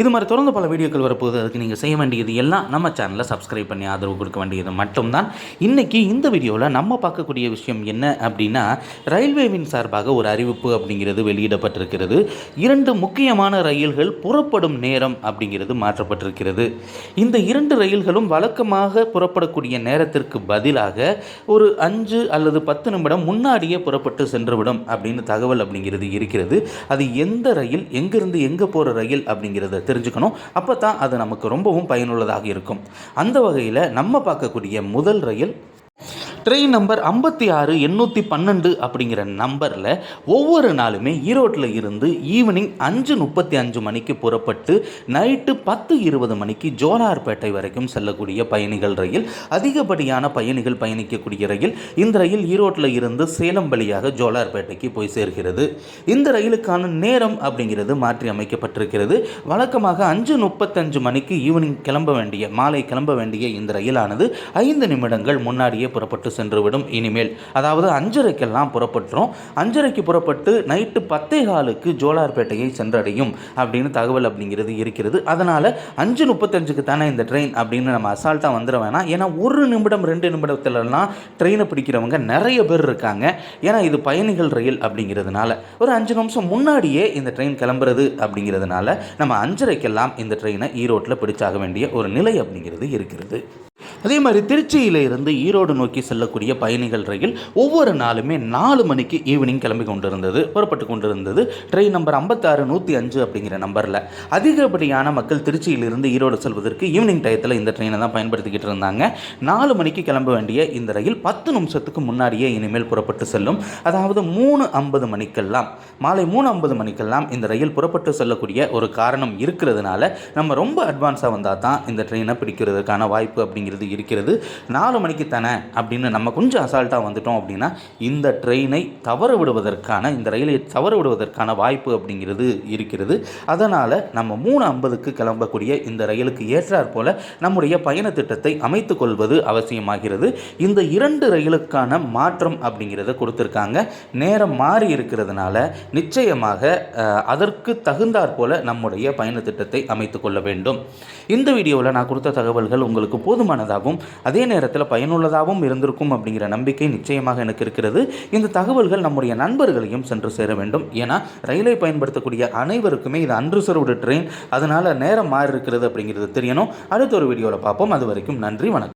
இது மாதிரி தொடர்ந்து பல வீடியோக்கள் வரப்போகுது. அதுக்கு நீங்கள் செய்ய வேண்டியது எல்லாம் நம்ம சேனலில் சப்ஸ்கிரைப் பண்ணி ஆதரவு கொடுக்க வேண்டியது மட்டும்தான். இன்றைக்கி இந்த வீடியோவில் நம்ம பார்க்கக்கூடிய விஷயம் என்ன அப்படின்னா ரயில்வேவின் சார்பாக ஒரு அறிவிப்பு அப்படிங்கிறது வெளியிடப்பட்டிருக்கிறது. இரண்டு முக்கியமான ரயில்கள் புறப்படும் நேரம் அப்படிங்கிறது மாற்றப்பட்டிருக்கிறது. இந்த இரண்டு ரயில்களும் வழக்கமாக புறப்படக்கூடிய நேரத்திற்கு பதிலாக ஒரு அஞ்சு அல்லது பத்து நிமிடம் முன்னாடியே புறப்பட்டு சென்றுவிடும் அப்படின்னு தகவல் அப்படிங்கிறது இருக்கிறது. அது எந்த ரயில் எங்கிருந்து எங்கே போகிற ரயில் அப்படிங்கிறத தெரிஞ்சுக்கணும். அப்போ தான் அது நமக்கு ரொம்பவும் பயனுள்ளதாக இருக்கும். அந்த வகையில் நம்ம பார்க்கக்கூடிய முதல் ரயில் ட்ரெயின் நம்பர் ஐம்பத்தி ஆறு எண்ணூற்றி பன்னெண்டு அப்படிங்கிற நம்பரில் ஒவ்வொரு நாளுமே ஈரோட்டில் இருந்து ஈவினிங் அஞ்சு முப்பத்தி அஞ்சு மணிக்கு புறப்பட்டு நைட்டு பத்து இருபது மணிக்கு ஜோலார்பேட்டை வரைக்கும் செல்லக்கூடிய பயணிகள் ரயில் அதிகப்படியான பயணிகள் பயணிக்கக்கூடிய ரயில் இந்த ரயில் ஈரோட்டில் இருந்து சேலம் வழியாக ஜோலார்பேட்டைக்கு போய் சேர்கிறது. இந்த ரயிலுக்கான நேரம் அப்படிங்கிறது மாற்றி அமைக்கப்பட்டிருக்கிறது. வழக்கமாக அஞ்சு முப்பத்தஞ்சு மணிக்கு ஈவினிங் கிளம்ப வேண்டிய மாலை கிளம்ப வேண்டிய இந்த ரயிலானது ஐந்து நிமிடங்கள் முன்னாடியே புறப்பட்டு சென்றுவிடும் இனிமேல். அதாவது அஞ்சரைக்கெல்லாம் புறப்பட்டுரும். அஞ்சரைக்கு புறப்பட்டு நைட்டு பத்தே காலுக்கு ஜோலார்பேட்டையை சென்றடையும் அப்படின்னு தகவல் அப்படிங்கிறது இருக்கிறது. அதனால் அஞ்சு முப்பத்தஞ்சுக்கு தானே இந்த ட்ரெயின் அப்படின்னு நம்ம அசால்ட்டாக வந்துட வேணாம். ஏன்னா ஒரு நிமிடம் ரெண்டு நிமிடத்துலலாம் ட்ரெயினை பிடிக்கிறவங்க நிறைய பேர் இருக்காங்க. ஏன்னா இது பயணிகள் ரயில் அப்படிங்கிறதுனால. ஒரு அஞ்சு நிமிஷம் முன்னாடியே இந்த ட்ரெயின் கிளம்புறது அப்படிங்கிறதுனால நம்ம அஞ்சரைக்கெல்லாம் இந்த ட்ரெயினை ஈரோட்டில் பிடிச்சாக வேண்டிய ஒரு நிலை அப்படிங்கிறது இருக்கிறது. அதே மாதிரி திருச்சியில் இருந்து ஈரோடு நோக்கி செல்லக்கூடிய பயணிகள் ரயில் ஒவ்வொரு நாளுமே நாலு மணிக்கு ஈவினிங் கிளம்பி கொண்டிருந்தது புறப்பட்டு கொண்டிருந்தது. ட்ரெயின் நம்பர் ஐம்பத்தாறு நூற்றி அஞ்சு அப்படிங்கிற நம்பரில் அதிகப்படியான மக்கள் திருச்சியிலிருந்து ஈரோடு செல்வதற்கு ஈவினிங் டயத்தில் இந்த ட்ரெயினை தான் பயன்படுத்திக்கிட்டு இருந்தாங்க. நாலு மணிக்கு கிளம்ப வேண்டிய இந்த ரயில் பத்து நிமிஷத்துக்கு முன்னாடியே இனிமேல் புறப்பட்டு செல்லும். அதாவது மூணு ஐம்பது மணிக்கெல்லாம் மாலை மூணு ஐம்பது மணிக்கெல்லாம் இந்த ரயில் புறப்பட்டு செல்லக்கூடிய ஒரு காரணம் இருக்கிறதுனால நம்ம ரொம்ப அட்வான்ஸாக வந்தால் தான் இந்த ட்ரெயினை பிடிக்கிறதுக்கான வாய்ப்பு அப்படிங்கிறது இருக்கிறது. நாலு மணிக்கு தானே அப்படின்னு நம்ம கொஞ்சம் அசால்ட்டாக வந்துட்டோம் அப்படின்னா இந்த ட்ரெயினை தவற விடுவதற்கான இந்த ரயிலை தவற விடுவதற்கான வாய்ப்பு அப்படிங்கிறது இருக்கிறது. அதனால் நம்ம மூணு ஐம்பதுக்கு கிளம்பக்கூடிய இந்த ரயிலுக்கு ஏற்றாற் போல நம்முடைய பயண திட்டத்தை அமைத்து கொள்வது அவசியமாகிறது. இந்த இரண்டு ரயிலுக்கான மாற்றம் அப்படிங்கிறத கொடுத்துருக்காங்க. நேரம் மாறி இருக்கிறதுனால நிச்சயமாக அதற்கு தகுந்தாற் போல நம்முடைய பயண திட்டத்தை அமைத்து கொள்ள வேண்டும். இந்த வீடியோவில் நான் கொடுத்த தகவல்கள் உங்களுக்கு போதுமானதாக போதுமானதாகவும் அதே நேரத்தில் பயனுள்ளதாகவும் இருந்திருக்கும் அப்படிங்கிற நம்பிக்கை நிச்சயமாக எனக்கு இருக்கிறது. இந்த தகவல்கள் நம்முடைய நண்பர்களையும் சென்று சேர வேண்டும். ஏன்னா ரயிலை பயன்படுத்தக்கூடிய அனைவருக்குமே இது அன்று ட்ரெயின் அதனால் நேரம் மாறி இருக்கிறது அப்படிங்கிறது தெரியணும். அடுத்த ஒரு வீடியோவில் பார்ப்போம். அது வரைக்கும் நன்றி வணக்கம்.